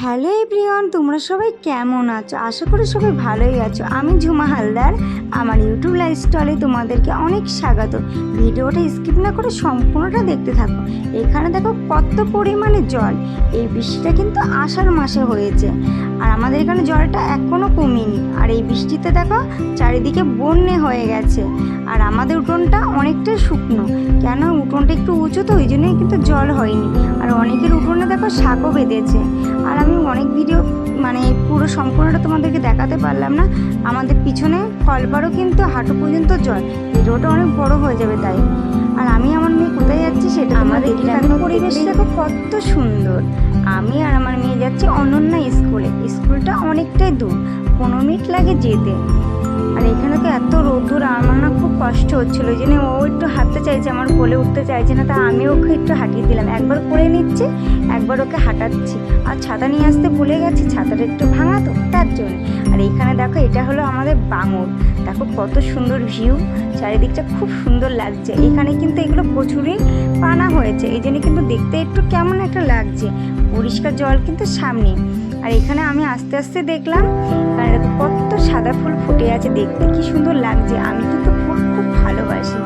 Hello everyone, তোমরা সবাই কেমন আছো? আশা করি সবাই ভালোই আছো। আমি ঝুমা হালদার। আমার ইউটিউব লাইফস্টাইলে তোমাদেরকে অনেক স্বাগত। ভিডিওটা স্কিপ না করে সম্পূর্ণটা দেখতে থাকো। এখানে দেখো কত পরিমাণে জল। এই বৃষ্টিটা কিন্তু আষাঢ় মাসে হয়েছে। আর আমাদের এখানে জলটা এখনও কমেনি। আর এই বৃষ্টিতে দেখো চারিদিকে বন্যে হয়ে গেছে। আর আমাদের উঠোনটা অনেকটাই শুকনো। কেন উঠোনটা একটু উঁচু তো, ওই জন্যই কিন্তু জল হয়নি। আর অনেকের উঠোনে দেখো শাকও বেঁধেছে। আর আমি অনেক ভিডিও মানে পুরো সম্পূর্ণটা তোমাদেরকে দেখাতে পারলাম না। আমাদের পিছনে কলবারও কিন্তু হাঁটু পর্যন্ত জল। রোডটা অনেক বড় হয়ে যাবে তাই। আর আমি আমার মেয়ে কোথায় যাচ্ছি সেটা আমাদের গ্রামের পরিবেশ দেখো কত সুন্দর। আমি আর আমার মেয়ে যাচ্ছি অনন্যা স্কুলে। স্কুলটা অনেকটাই দূর। পনেরো মিনিট লাগে যেতে। আর এখানে তো এত রোদ্দুর, আমার না খুব কষ্ট হচ্ছিল। জন্য ও একটু হাঁটতে চাইছে, আমার কোলে উঠতে চাইছে না, তা আমি ওকে একটু হাঁটিয়ে দিলাম। একবার করে নিচ্ছে, একবার ওকে হাঁটাচ্ছি। আর ছাতা নিয়ে আসতে ভুলে গেছি, ছাতাটা একটু ভাঙা তো তার জন্য। আর এখানে দেখো, এটা হলো আমাদের বাঙর। দেখো কত সুন্দর ভিউ চারিদিকটা খুব সুন্দর লাগছে। এখানে কিন্তু এগুলো প্রচুরই পানা হয়েছে। এই জন্য কিন্তু দেখতে একটু কেমন একটা লাগছে। পরিষ্কার জল কিন্তু সামনে। আর এখানে আমি আস্তে আস্তে দেখলাম আর কত সাদা ফুল আছে, দেখতে কি সুন্দর লাগছে। আমি কিন্তু ফুল খুব ভালোবাসি।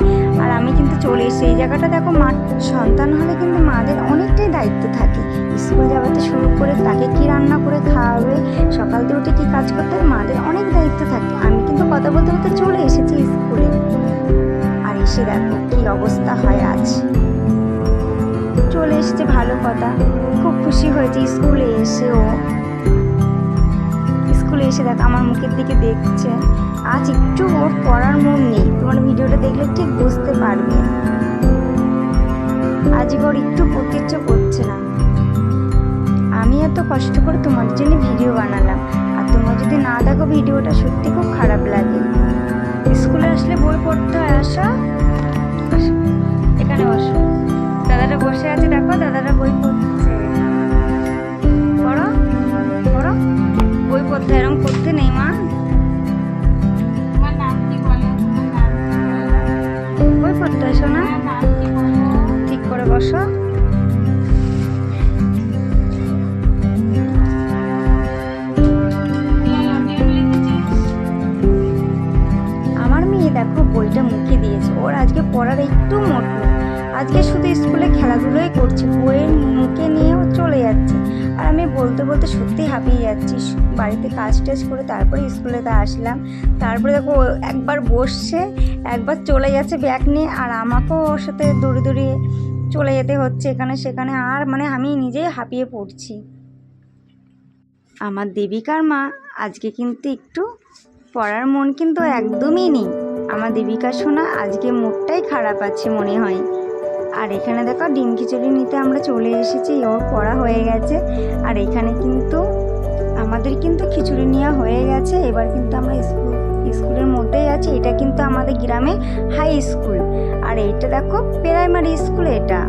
আর আমি কিন্তু চলে এসেছি এই জায়গাটা। দেখো, মা সন্তান হলে কিন্তু মাদের অনেকটাই দায়িত্ব থাকে। স্কুল যাওয়াতে শুরু করে তাকে কি রান্না করে খাওয়াবে, সকাল থেকে উঠে কি কাজ করতে মাদের অনেক দায়িত্ব থাকে। আমি কিন্তু কথা বলতে বলতে চলে এসেছি স্কুলে। আর এসে দেখো কি অবস্থা হয় আজ। চলে এসেছে ভালো কথা। খুব খুশি হয়েছে স্কুলে এসেও। স্কুলে এসে দেখ, আমার মুখের দিকে দেখছে। আজ একটু ওর পড়ার মন নেই, তোমার ভিডিওটা দেখলে ঠিক বুঝতে পারবে। আজ ওর একটু পড়তে ইচ্ছে করছে না। আমি এত কষ্ট করে তোমার জন্য ভিডিও বানালাম, আর তোমরা যদি না দেখো ভিডিওটা, সত্যি খুব খারাপ লাগে। স্কুলে আসলে বই পড়তে হয় আসা এখানে বসো। দাদারা বসে আছে, দেখো দাদারা বই পড়ছে। আজকে পড়ার একটু মোট আজকে শুধু স্কুলে খেলাধুলোই করছে, বইয়ের মুখে নিয়েও চলে যাচ্ছে। আর আমি বলতে বলতে সত্যি হাঁপিয়ে যাচ্ছি। বাড়িতে কাজ টাজ করে তারপরে স্কুলেতে আসলাম। তারপরে দেখো একবার বসছে, একবার চলে যাচ্ছে ব্যাগ নিয়ে, আর আমাকেও ওর সাথে দৌড়ে দৌড়িয়ে চলে যেতে হচ্ছে এখানে সেখানে। আর মানে আমি নিজেই হাঁপিয়ে পড়ছি। আমার দেবিকার মা আজকে কিন্তু একটু পড়ার মন কিন্তু একদমই নেই। আমার দেবিকা শোনা আজকে মুডটাই খারাপ আছে মনে হয়। আর এখানে দেখো ডিম খিচুড়ি নিতে আমরা চলে এসেছি ওর পড়া হয়ে গেছে। আর এখানে কিন্তু আমাদের কিন্তু খিচুড়ি নেওয়া হয়ে গেছে। এবার কিন্তু আমরা স্কুল, স্কুলের মধ্যেই আছি। এটা কিন্তু আমাদের গ্রামে হাই স্কুল। আর এটা দেখো প্রাইমারি স্কুল এটা।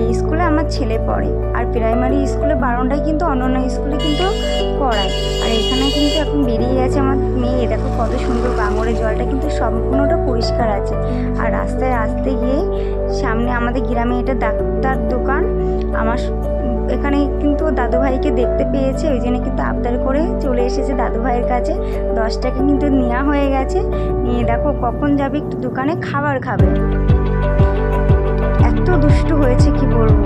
এই স্কুলে আমার ছেলে পড়ে। আর প্রাইমারি স্কুলে বারোটায় কিন্তু অন্যান্য স্কুলে কিন্তু পড়ায়। আর এখানে কিন্তু এখন বেরিয়ে গেছে আমার মেয়ে। দেখো কত সুন্দর বাঙরের জলটা কিন্তু সম্পূর্ণটা পরিষ্কার আছে। আর রাস্তায় আসতে গিয়ে সামনে আমাদের গ্রামে এটা ডাক্তার দোকান। আমার এখানে কিন্তু দাদুভাইকে দেখতে পেয়েছে। ওই জন্য কিন্তু আবদার করে চলে এসেছে দাদু ভাইয়ের কাছে। দশ টাকা কিন্তু নেওয়া হয়ে গেছে। নিয়ে দেখো কখন যাবে, একটু দোকানে খাবার খাবে। এত দুষ্টু হয়েছে কি বলব?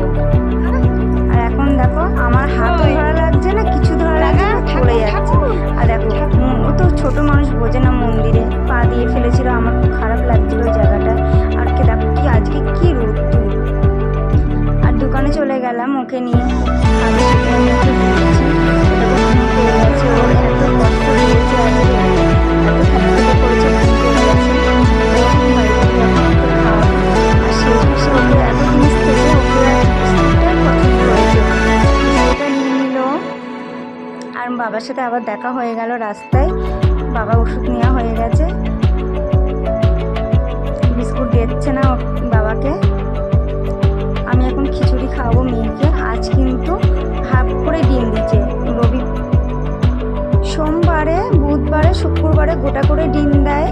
আর এখন দেখো আমার হাত ধরা লাগছে না কিছু ধরা লাগছে না চলে যাচ্ছে। আর দেখো ও তো ছোট মানুষ বোঝে না মন্দিরে। পা দিয়ে ফেলেছিল আমার খুব খারাপ লাগছিল ওই জায়গাটা। আর কে দেখো কি আজকে কি রোদ আর দোকানে চলে গেলাম ওকে নিয়ে। বাবার সাথে আবার দেখা হয়ে গেল রাস্তায়। বাবা ওষুধ নেওয়া হয়ে গেছে। বিস্কুট দিচ্ছে না বাবাকে। আমি এখন খিচুড়ি খাওয়াবো মেয়েকে। আজ কিন্তু হাফ করে ডিম দিচ্ছে। রবি সোমবারে, বুধবারে, শুক্রবারে গোটা করে ডিম দেয়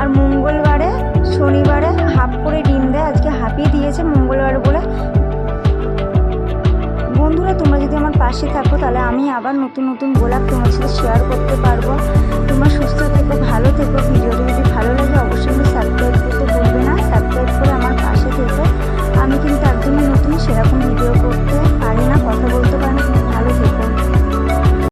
আর মঙ্গলবারে, শনিবারে হাফ করে ডিম দেয়। আজকে হাফই দিয়েছে মঙ্গলবার বলে পাশে থাকো, তাহলে আমি আবার নতুন নতুন গোলাপ তোমার সাথে শেয়ার করতে পারব। তোমার সুস্থ থেকো, ভালো থেকো, ভিডিওটি যদি ভালো লাগে